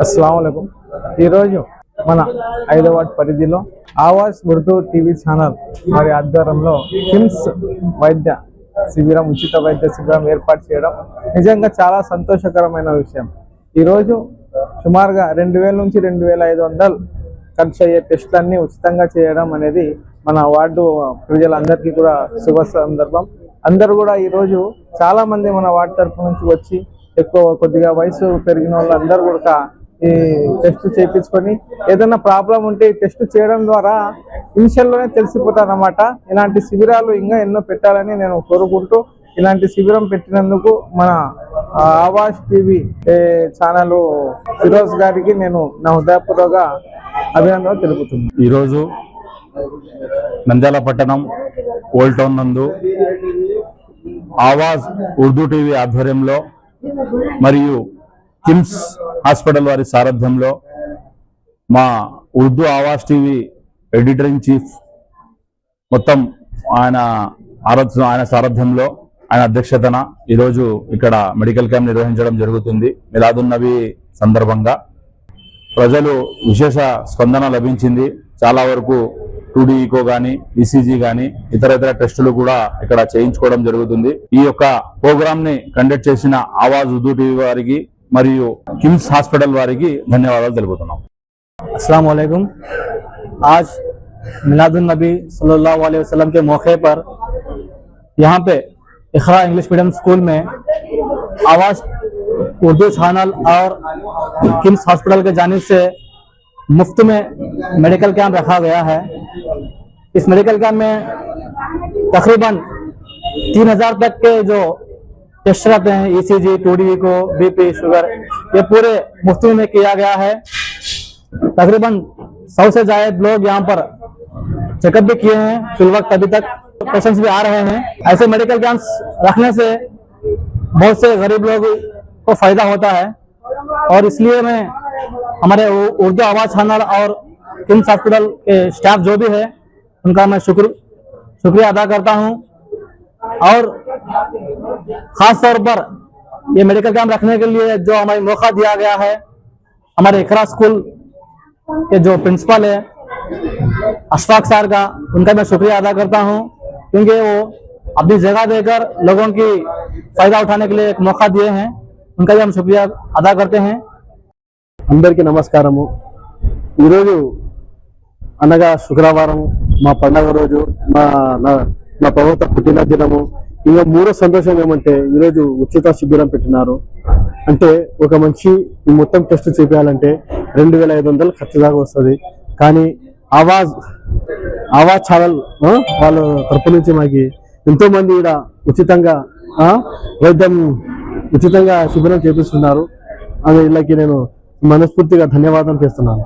అస్సలం ఈరోజు మన హైదరాబాద్ పరిధిలో ఆవాజ్ ఉర్దూ టీవీ ఛానల్ వారి ఆధ్వర్యంలో కిమ్స్ వైద్య శిబిరం ఉచిత వైద్య శిబిరం ఏర్పాటు చేయడం నిజంగా చాలా సంతోషకరమైన విషయం. ఈరోజు సుమారుగా రెండు వేల నుంచి రెండు వేల ఐదు వందలు ఖర్చు అయ్యే టెస్టులన్నీ ఉచితంగా చేయడం అనేది మన వార్డు ప్రజలందరికీ కూడా శుభ సందర్భం. అందరూ కూడా ఈరోజు చాలామంది మన వార్డు తరఫు నుంచి వచ్చి ఎక్కువ కొద్దిగా వయసు పెరిగిన వాళ్ళందరూ కూడా ఈ టెస్ట్ చేయించుకొని ఏదైనా ప్రాబ్లం ఉంటే ఈ టెస్ట్ చేయడం ద్వారా ఇనిషియల్లోనే తెలిసిపోతారన్నమాట. ఇలాంటి శిబిరాలు ఇంకా ఎన్నో పెట్టాలని నేను కోరుకుంటూ ఇలాంటి శిబిరం పెట్టినందుకు మన ఆవాజ్ టీవీ ఛానల్ ఫిరోజ్ గారికి నేను నా హృదయపూర్వక అభినందనలు తెలుపుతున్నాను. ఈరోజు నంద్యాల పట్టణం ఓల్డ్ టౌన్ నందు ఆవాజ్ ఉర్దూ టీవీ ఆధ్వర్యంలో మరియు కిమ్స్ హాస్పిటల్ వారి సారథ్యంలో మా Urdu Awaaz TV editor in chief మొత్తం ఆయన ఆరాధ ఆయన సారథ్యంలో ఆయన అధ్యక్షతన ఈరోజు ఇక్కడ మెడికల్ క్యాంప్ నిర్వహించడం జరుగుతుంది మిలాదున్ నబీ సందర్భంగా ప్రజలు విశేష స్పందన లభించింది చాలా వరకు టూడీ ఈకో గాని ఈసీజీ గాని ఇతర ఇతర టెస్టులు కూడా ఇక్కడ చేయించుకోవడం జరుగుతుంది ఈ యొక్క ప్రోగ్రామ్ ని కండక్ట్ చేసిన ఆవాజ్ ఉర్దూ టీవీ వారికి మరియు కిమ్స్ హాస్పిటల్ వారికి ధన్యవాదాలు తెలుపుతున్నాం अस्सलाम वालेकुम आज मिलादुन नबी सल्लल्लाहु अलैहि वसल्लम के मौके पर यहाँ पे इखरा इंग्लिश मीडियम स्कूल में आवाज़ उर्दू चैनल और किम्स हॉस्पिटल के जानिब से मुफ़्त में मेडिकल कैंप रखा गया है। इस मेडिकल कैंप में तकरीबन तीन हज़ार तक के जो टेस्ट रहते हैं E ईसीजी टूडी को बीपी शुगर, ये पूरे मुफ़्त में किया गया है। तकरीबन सौ से ज़्यादा लोग यहाँ पर चेकअप भी किए हैं। फिल वक्त अभी तक पेशेंट्स भी आ रहे हैं। ऐसे मेडिकल कैंप्स रखने से बहुत से गरीब लोग को फ़ायदा होता है। और इसलिए मैं हमारे उर्दू आवाज़ चैनल और किम्स हॉस्पिटल के स्टाफ जो भी है, उनका मैं शुक्र, शुक्रिया अदा करता हूँ। और खास तौर पर ये मेडिकल कैंप रखने के लिए जो हमें मौका दिया गया है, हमारे इकरा स्कूल के जो प्रिंसिपल है, अशफाक सर का, उनका मैं शुक्रिया अदा करता हूँ। क्योंकि वो अपनी जगह देकर लोगों की फायदा उठाने के लिए एक मौका दिए हैं उनका भी हम शुक्रिया अदा करते हैं అందరికీ నమస్కారము ఈరోజు అనగా శుక్రవారం మా పండగ రోజు మా నా- మా ప్రభుత్వ పుట్టినదినము ఇంకా మూడో సంతోషం ఏమంటే ఈరోజు ఉచిత శిబిరం పెట్టినారు అంటే ఒక మనిషి ఈ మొత్తం టెస్ట్ చేపించాలంటే రెండు వేల ఐదు వందలు ఖర్చు దాకా వస్తుంది కానీ ఆవాజ్ ఆవా ఛానల్ వాళ్ళ తరపు నుంచి మాకు ఎంతో మంది కూడా ఉచితంగా వైద్యం ఉచితంగా శిబిరం చేపిస్తున్నారు. అది వీళ్ళకి నేను మనస్ఫూర్తిగా ధన్యవాదం చేస్తున్నాను.